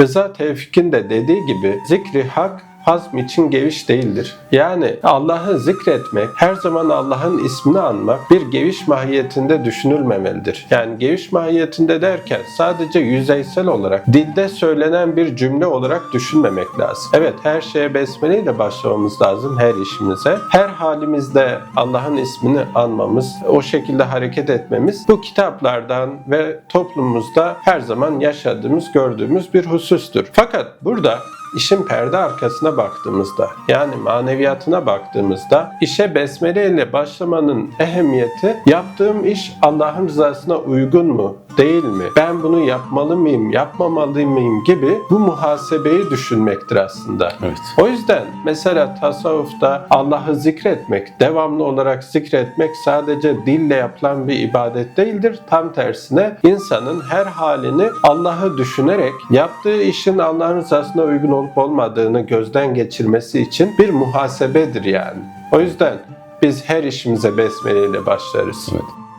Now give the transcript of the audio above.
Rıza Tevfik'in de dediği gibi zikri hak hazm için geviş değildir. Yani Allah'ı zikretmek, her zaman Allah'ın ismini anmak bir geviş mahiyetinde düşünülmemelidir. Yani geviş mahiyetinde derken sadece yüzeysel olarak dilde söylenen bir cümle olarak düşünmemek lazım. Evet her şeye besmele ile başlamamız lazım her işimize. Her halimizde Allah'ın ismini anmamız, o şekilde hareket etmemiz bu kitaplardan ve toplumumuzda her zaman yaşadığımız, gördüğümüz bir husustur. Fakat burada İşin perde arkasına baktığımızda yani maneviyatına baktığımızda işe besmele ile başlamanın ehemmiyeti yaptığım iş Allah'ın rızasına uygun mu? Değil mi? Ben bunu yapmalı mıyım? Yapmamalı mıyım? gibi bu muhasebeyi düşünmektir aslında. Evet. O yüzden mesela tasavvufta Allah'ı zikretmek, devamlı olarak zikretmek sadece dille yapılan bir ibadet değildir. Tam tersine insanın her halini Allah'ı düşünerek yaptığı işin Allah'ın rızasına uygun olup olmadığını gözden geçirmesi için bir muhasebedir yani. O yüzden biz her işimize besmele ile başlarız. Evet.